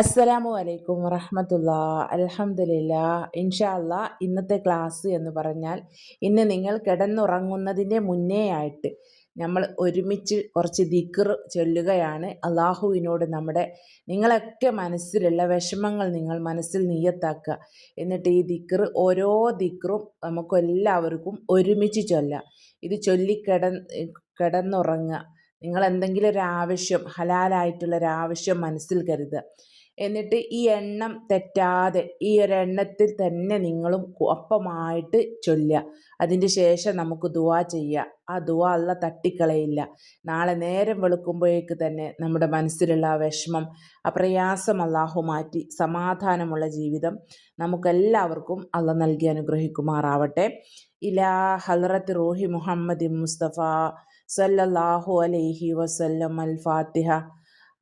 അസ്സലാമു അലൈക്കും വറഹമത്തുള്ള. അലഹമില്ല ഇൻഷാ അല്ലാ ഇന്നത്തെ ക്ലാസ് എന്ന് പറഞ്ഞാൽ ഇന്ന് നിങ്ങൾ കിടന്നുറങ്ങുന്നതിന്റെ മുന്നേ ആയിട്ട് നമ്മൾ ഒരുമിച്ച് കുറച്ച് ദിക്കർ ചൊല്ലുകയാണ്. അള്ളാഹുവിനോട് നമ്മുടെ നിങ്ങളൊക്കെ മനസ്സിലുള്ള വിഷമങ്ങൾ നിങ്ങൾ മനസ്സിൽ നീയത്താക്കുക എന്നിട്ട് ഈ ദിക്കർ ഓരോ ദിക്കറും നമുക്കെല്ലാവർക്കും ഒരുമിച്ച് ചൊല്ലാം. ഇത് ചൊല്ലിക്കിട കിടന്നുറങ്ങുക. നിങ്ങൾ എന്തെങ്കിലും ഒരു ആവശ്യം ഹലാലായിട്ടുള്ള ഒരു ആവശ്യം മനസ്സിൽ കരുതുക. എന്നിട്ട് ഈ എണ്ണം തെറ്റാതെ ഈ ഒരു എണ്ണത്തിൽ തന്നെ നിങ്ങളും ഒപ്പമായിട്ട് ചൊല്ലുക. അതിന്റെ ശേഷം നമുക്ക് ദുവാ ചെയ്യുക. ആ ദുവാ അല്ല തട്ടിക്കളയില്ല. നാളെ നേരം വെളുക്കുമ്പോഴേക്ക് തന്നെ നമ്മുടെ മനസ്സിലുള്ള ആ വിഷമം ആ പ്രയാസം അള്ളാഹു മാറ്റി സമാധാനമുള്ള ജീവിതം നമുക്കെല്ലാവർക്കും അല്ല നൽകി അനുഗ്രഹിക്കുമാറാവട്ടെ. ഇലാ ഹലറത്ത് റൂഹി മുഹമ്മദ് മുസ്തഫ സല്ലല്ലാഹു അലൈഹി വസല്ലം അൽ ഫാത്തിഹ.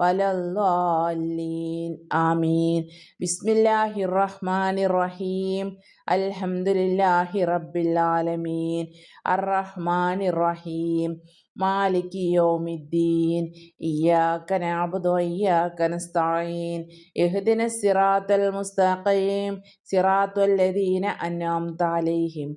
വലല്ലാലീൻ. ആമീൻ. ബിസ്മില്ലാഹി റഹ്മാൻ റഹീം അൽഹംദുലില്ലാഹി റബ്ബിൽ ആലമീൻ അർറഹ്മാൻ റഹീം മാലിക് യൗമിദ്ദീൻ. ഇയ്യാക നഅബ്ദു വഇയ്യാക നസ്തഈൻ. ഇഹ്ദിന സിറാത്തൽ മുസ്തഖീം. സിറാത്തൽ അൻഅംത അലൈഹിം.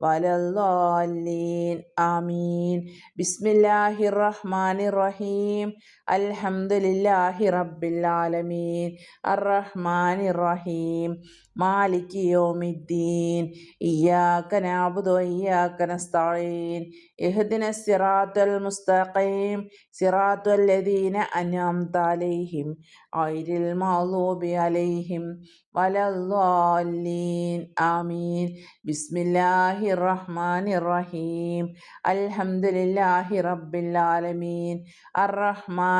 ولا الضالين آمين بسم الله الرحمن الرحيم അൽഹംദുലില്ലാഹി റബ്ബിൽ ആലമീൻ അർറഹ്മാൻ റഹീം മാലിക് യോമിദ്ദീൻ. ഇയ്യാക്ക നഅബ്ദു വഇയ്യാക്ക നസ്തഈൻ. ഇഹ്ദിന സിറാത്തൽ മുസ്തഖീം. സിറാത്തൽ ലദീന അൻഅംത അലൈഹിം. ഗൈരിൽ മഗ്ദൂബി അലൈഹിം. വലദ്ദാലീൻ. ആമീൻ. ബിസ്മില്ലാഹി റഹ്മാൻ റഹീം അൽഹംദുലില്ലാഹി റബ്ബിൽ ആലമീൻ അർറഹ്മാൻ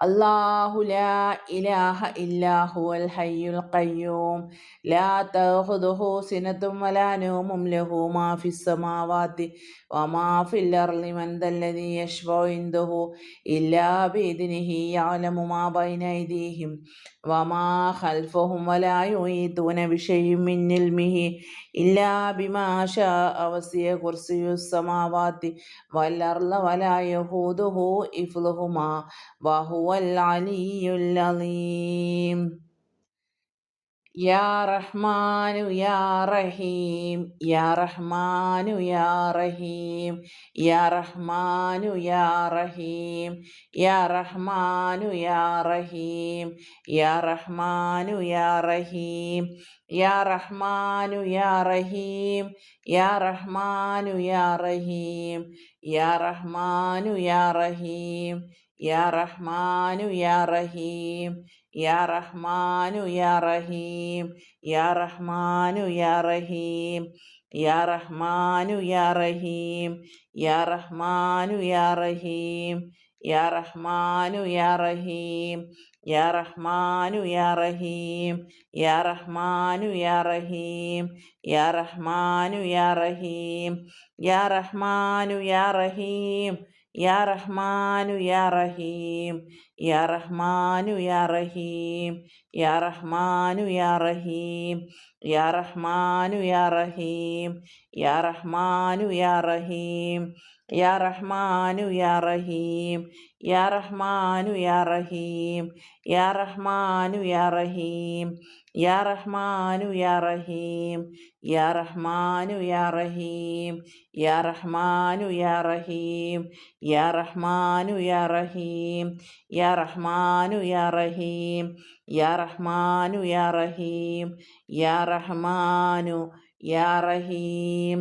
അള്ളാഹു ലാ ഇലാഹ ഇല്ലാഹു അൽ ഹയ്യുൽ ഖയ്യൂം. ലാ തഖുദുഹു സിനതുൻ വലാ നൗമും ലഹു മാ ഫിസ് സമാവാതി വമാ ഫിൽ അർളി മൻ ദല്ലദി യശ്ഫഉ ഇല്ലാ ബിഇദ്നിഹി യഅലമു മാ ബൈന ഐദീഹിം. വമാ ഖൽഫഹും വലാ യുഈതൂന ബിശൈഇൻ മിൻ ഇൽമിഹി ഇല്ലാ ബിമാ ശാഅ അവസിയ കുർസിയുസ് സമാവാതി വൽ അർള വലാ യഹൂദുഹു ഇഫ്ലുഹുമാ വഹുവ والعلي العلي العظيم. يا رحمن يا رحيم يا رحمن يا رحيم يا رحمن يا رحيم يا رحمن يا رحيم يا رحمن يا رحيم يا رحمن يا رحيم يا رحمن يا رحيم يا رحمن يا رحيم യാ റഹ്മാനു യാ റഹീം യാ റഹ്മാനു യാ റഹീം യാ റഹ്മാനു യാ റഹീം യാ റഹ്മാനു യാ റഹീം യാ റഹ്മാനു യാ റഹീം യാ റഹ്മാനു യാ റഹീം യാ റഹ്മാനു യാ റഹീം യാ റഹ്മാനു യാ റഹീം യാ റഹ്മാനു യാ റഹീം യാ റഹ്മാനു യാ റഹീം يا رحمن يا رحيم. യാ റഹ്മാനു യാ റഹീം യാ റഹ്മാനു യാ റഹീം യാ റഹ്മാനു യാ റഹീം യാ റഹ്മാനു യാ റഹീം യാ റഹ്മാനു യാ റഹീം യാ റഹ്മാനു യാ റഹീം യാ റഹ്മാനു യാ റഹീം യാ റഹ്മാനു യാ റഹീം യാ റഹ്മാനു യാ റഹീം യാ റഹ്മാനു യാ റഹീം യാ റഹ്മാനു യാ റഹീം യാ റഹ്മാനു യാ റഹീം യാ റഹ്മാനു യാ റഹീം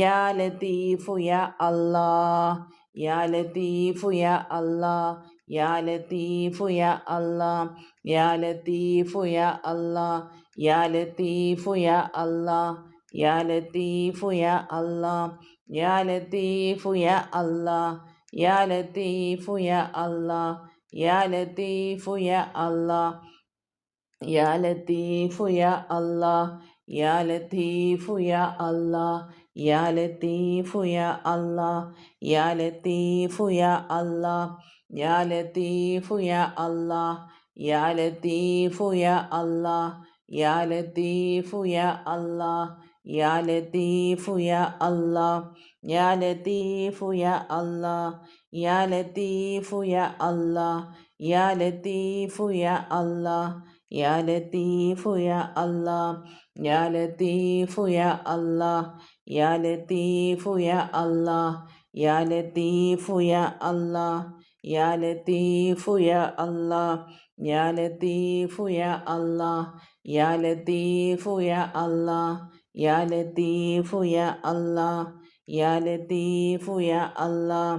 യാ ലത്തീഫു യാ അല്ലാഹ് യാ ലത്തീഫു യാ അല്ലാഹ് യാ ലത്തീഫു യാ അല്ലാഹ് യാ ലത്തീഫു യാ അല്ലാഹ് യാ ലത്തീഫു യാ അല്ലാഹ് യാ ലത്തീഫു യാ അല്ലാഹ് യാ ലത്തീഫു യാ അല്ലാ യാ ലത്തീഫു യാ അല്ലാഹ് യാ ലത്തീഫു യാ അല്ലാഹ് യാ ലത്തീഫു യാ അല്ലാഹ് യാ ലത്തീഫു യാ അല്ലാഹ് യാ ലത്തീഫു യാ അല്ലാഹ് യാ ലത്തീഫു യാ അല്ലാഹ് യാ ലത്തീഫു യാ അല്ലാഹ് യാ ലത്തീഫു യാ അല്ലാഹ് യാ ലത്തീഫു യാ അല്ലാഹ് യാ ലത്തീഫു യാ അല്ലാഹ് യാ ലത്തീഫു യാ അല്ലാഹ് യാ ലത്തീഫു യാ അല്ലാഹ് യാ ലത്തീഫു യാ അല്ലാഹ് യാ ലത്തീഫു യാ അല്ലാഹ് യാ ലത്തീഫു യാ അല്ലാഹ് യാ ലത്തീഫു യാ അല്ലാഹ് യാ ലത്തീഫു യാ അല്ലാഹ് യാ ലത്തീഫു യാ അല്ലാഹ് യാ ലത്തീഫു യാ അല്ലാഹ് യാ ലത്തീഫു യാ അല്ലാഹ് യാ ലത്തീഫു യാ അല്ലാഹ് യാ ലത്തീഫു യാ അല്ലാഹ്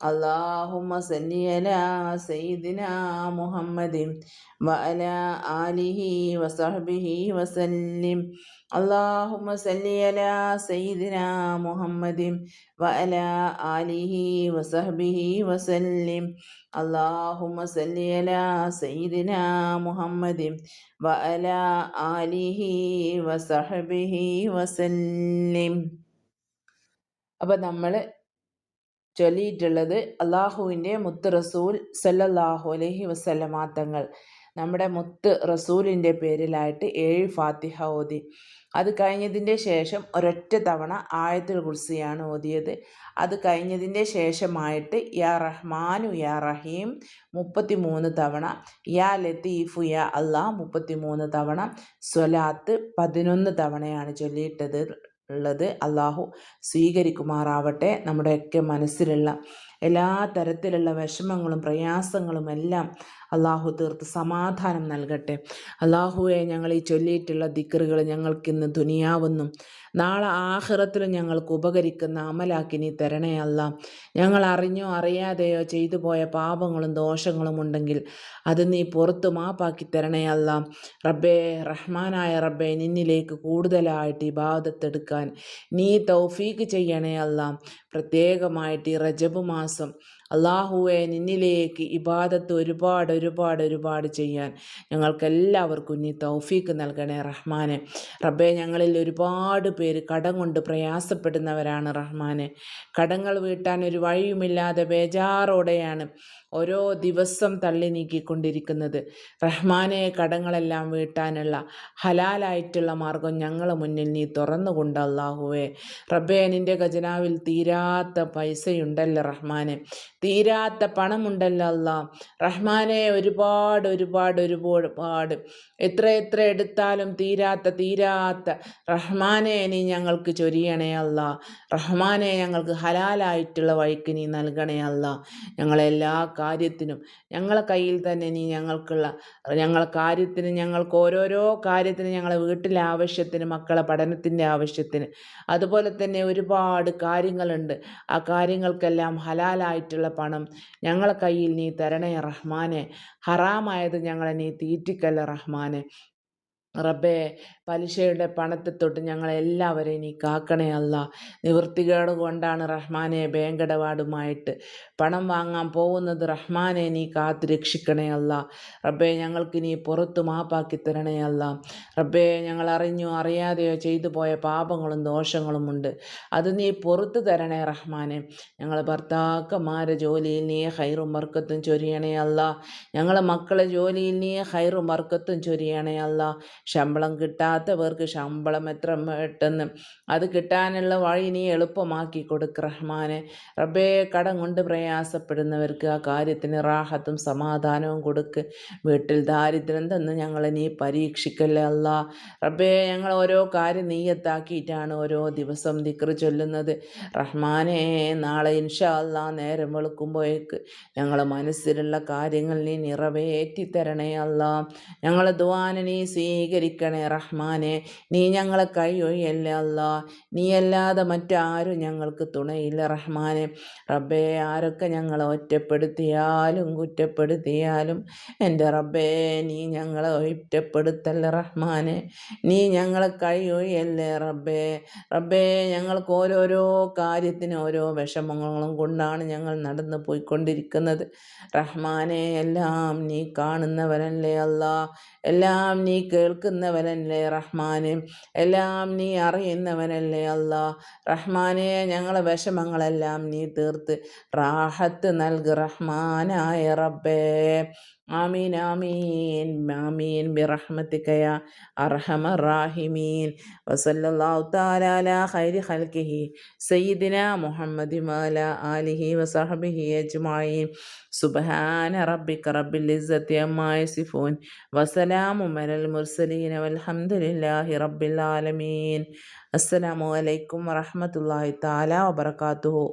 اللهم صل على سيدنا محمد وعلى آله وصحبه وسلم اللهم صل على سيدنا محمد وعلى آله وصحبه وسلم اللهم صل على سيدنا محمد وعلى آله وصحبه وسلم അപ്പം നമ്മൾ ചൊല്ലിയിട്ടുള്ളത് അള്ളാഹുവിന്റെ മുത്ത് റസൂൽ സല്ലല്ലാഹു അലൈഹി വസല്ലമ തങ്ങൾ. നമ്മുടെ മുത്ത് റസൂലിന്റെ പേരിലായിട്ട് ഏഴ് ഫാത്തിഹ ഓതി. അത് കഴിഞ്ഞതിന്റെ ശേഷം ഒരൊറ്റ തവണ ആയത്തുൽ കുർസിയാണ് ഓതിയത്. അത് കഴിഞ്ഞതിന്റെ ശേഷമായിട്ട് യാ റഹ്മാനു യാ റഹീം മുപ്പത്തി മൂന്ന് തവണ യാ ലത്തീഫു യാ അള്ളാഹ് മുപ്പത്തി മൂന്ന് തവണ സ്വലാത്ത് പതിനൊന്ന് തവണയാണ് ചൊല്ലിയിട്ടത്. ഉള്ളത്. അള്ളാഹു സ്വീകരിക്കുമാറാവട്ടെ. നമ്മുടെയൊക്കെ മനസ്സിലുള്ള എല്ലാ തരത്തിലുള്ള വിഷമങ്ങളും പ്രയാസങ്ങളും എല്ലാം അള്ളാഹു തീർത്ത് സമാധാനം നൽകട്ടെ. അള്ളാഹുവെ ഞങ്ങൾ ഈ ചൊല്ലിയിട്ടുള്ള ദിക്കറുകൾ ഞങ്ങൾക്കിന്ന് ദുനിയാവെന്നും നാളെ ആഹ്റത്തിലും ഞങ്ങൾക്ക് ഉപകരിക്കുന്ന അമലാക്കി നീ തരണേ അല്ല. ഞങ്ങൾ അറിഞ്ഞോ അറിയാതെയോ ചെയ്തു പോയ പാപങ്ങളും ദോഷങ്ങളും ഉണ്ടെങ്കിൽ അത് നീ പുറത്തു മാപ്പാക്കി തരണേ അല്ല. റബ്ബേ റഹ്മാനായ റബ്ബേ നിന്നിലേക്ക് കൂടുതലായിട്ട് ഇബാദത്തെടുക്കാൻ നീ തൗഫീക്ക് ചെയ്യണേ അല്ല. പ്രത്യേകമായിട്ട് ഈ റജബ് മാസം Awesome. അള്ളാഹുവെ നിന്നിലേക്ക് ഇബാദത്ത് ഒരുപാട് ഒരുപാട് ഒരുപാട് ചെയ്യാൻ ഞങ്ങൾക്കെല്ലാവർക്കും നീ തൗഫീക്ക് നൽകണേ റഹ്മാനെ. റബ്ബെ ഞങ്ങളിൽ ഒരുപാട് പേര് കടം കൊണ്ട് പ്രയാസപ്പെടുന്നവരാണ് റഹ്മാനെ. കടങ്ങൾ വീട്ടാൻ ഒരു വഴിയുമില്ലാതെ ബേജാറോടെയാണ് ഓരോ ദിവസം തള്ളി നീക്കിക്കൊണ്ടിരിക്കുന്നത്. റഹ്മാനെ കടങ്ങളെല്ലാം വീട്ടാനുള്ള ഹലാലായിട്ടുള്ള മാർഗം ഞങ്ങളെ മുന്നിൽ നീ തുറന്നുകൊണ്ട് അള്ളാഹുവേ. റബ്ബേ നിന്റെ ഖജനാവിൽ തീരാത്ത പൈസയുണ്ടല്ലോ റഹ്മാനെ? തീരാത്ത പണമുണ്ടല്ലോ അല്ല റഹ്മാനെ ഒരുപാട് ഒരുപാട് ഒരുപാട് എത്ര എത്ര എടുത്താലും തീരാത്ത തീരാത്ത റഹ്മാനെ നീ ഞങ്ങൾക്ക് ചൊരിയണേ അല്ല റഹ്മാനെ ഞങ്ങൾക്ക് ഹലാലായിട്ടുള്ള വഴിക്ക് നീ നൽകണേ അല്ല ഞങ്ങളെല്ലാ കാര്യത്തിനും ഞങ്ങളെ കയ്യിൽ തന്നെ നീ ഞങ്ങൾക്കുള്ള ഞങ്ങളെ കാര്യത്തിന് ഞങ്ങൾക്ക് ഓരോരോ കാര്യത്തിന് ഞങ്ങളെ വീട്ടിലെ ആവശ്യത്തിന് മക്കളെ പഠനത്തിന്റെ ആവശ്യത്തിന് അതുപോലെ തന്നെ ഒരുപാട് കാര്യങ്ങളുണ്ട്. ആ കാര്യങ്ങൾക്കെല്ലാം ഹലാലായിട്ടുള്ള പണം. ഞങ്ങളെ കയ്യിൽ നീ തരണേ റഹ്മാനെ. ഹറാമായത് ഞങ്ങളെ നീ തീറ്റിക്കല്ല റഹ്മാനെ. റബ്ബേ പലിശയുടെ പണത്തെ തൊട്ട് ഞങ്ങളെല്ലാവരെയും നീ കാക്കണേ അല്ല. നിവൃത്തികേട് കൊണ്ടാണ് റഹ്മാനെ ബാങ്കിടപാടുമായിട്ട് പണം വാങ്ങാൻ പോകുന്നത്. റഹ്മാനെ നീ കാത്ത് രക്ഷിക്കണേ അല്ല. റബ്ബേ ഞങ്ങൾക്ക് നീ പുറത്തു മാപ്പാക്കി തരണേ അല്ല. റബ്ബേ ഞങ്ങൾ അറിഞ്ഞോ അറിയാതെയോ ചെയ്തു പോയ പാപങ്ങളും ദോഷങ്ങളുമുണ്ട് അത് നീ പുറത്തു തരണേ റഹ്മാനെ. ഞങ്ങൾ ഭർത്താക്കന്മാരെ ജോലിയിൽ നീ ഹൈറും വർക്കത്തും ചൊരിയണേ അല്ല. ഞങ്ങളെ മക്കളെ ജോലിയിൽ നീ ഹൈറും വർക്കത്തും ചൊരിയണേ അല്ല. ശമ്പളം കിട്ടാത്തവർക്ക് ശമ്പളം എത്ര പെട്ടെന്ന്. അത് കിട്ടാനുള്ള വഴി നീ എളുപ്പമാക്കി കൊടുക്ക് റഹ്മാനെ. റബ്ബേ കടം കൊണ്ട് പ്രയാസപ്പെടുന്നവർക്ക് ആ കാര്യത്തിന് റാഹത്തും സമാധാനവും കൊടുക്ക്. വീട്ടിൽ ദാരിദ്ര്യം തന്ന് ഞങ്ങളെ നീ പരീക്ഷിക്കല്ലേ അല്ല. റബ്ബേ ഞങ്ങൾ ഓരോ കാര്യം നീയത്താക്കിയിട്ടാണ് ഓരോ ദിവസം ദിക്ർ ചൊല്ലുന്നത്. റഹ്മാനെ നാളെ ഇൻഷാ അല്ല നേരം വെളുക്കുമ്പോഴേക്ക് ഞങ്ങളെ മനസ്സിലുള്ള കാര്യങ്ങൾ നീ നിറവേറ്റി തരണേ അല്ല. ഞങ്ങളെ ദ്വാന നീ സ്വീകരിക്കണേ റഹ്മാനെ. നീ ഞങ്ങളെ കൈയൊഴിയല്ലേ അല്ല. നീയല്ലാതെ മറ്റാരും ഞങ്ങൾക്ക് തുണയില്ല റഹ്മാനെ. റബ്ബേ ആരൊക്കെ ഞങ്ങളെ ഒറ്റപ്പെടുത്തിയാലും കുറ്റപ്പെടുത്തിയാലും എന്റെ റബ്ബേ നീ ഞങ്ങളെ ഒറ്റപ്പെടുത്തല്ലേ റഹ്മാനെ. നീ ഞങ്ങളെ കൈയൊഴിയല്ലേ റബ്ബേ. റബ്ബേ ഞങ്ങൾക്ക് ഓരോരോ കാര്യത്തിന് ഓരോ വിഷമങ്ങളും കൊണ്ടാണ് ഞങ്ങൾ നടന്നു പോയിക്കൊണ്ടിരിക്കുന്നത്. റഹ്മാനെ എല്ലാം നീ കാണുന്നവരല്ലേ അല്ല. എല്ലാം നീ കേൾക്കുന്നവനല്ലേ റഹ്മാനെ? എല്ലാം നീ അറിയുന്നവനല്ലേ അള്ളാ റഹ്മാനെ ഞങ്ങളെ വിഷമങ്ങളെല്ലാം നീ തീർത്ത്. റാഹത്ത് നൽകി റഹ്മാനായ റബ്ബേ. ആമീൻ ആമീൻ ആമീൻ ബിറഹ്മത്തിക്കയ അർഹമ റാഹിമീൻ വസല്ലല്ലാഹു തആല അലാ ഖൈരി ഖൽഖിഹി. സയ്യിദിന മുഹമ്മദി മാല ആലിഹി വസഹബിഹി അജ്മായി സുബഹാന റബ്ബിക റബ്ബിൽ ഇസ്സത്തി അമ്മാ യസിഫൂൻ. വസലാമു അലൽ മുർസലീൻ വൽഹംദുലില്ലാഹി റബ്ബിൽ ആലമീൻ. അസ്സലാമു അലൈക്കും താല തആല വബറകാതുഹു.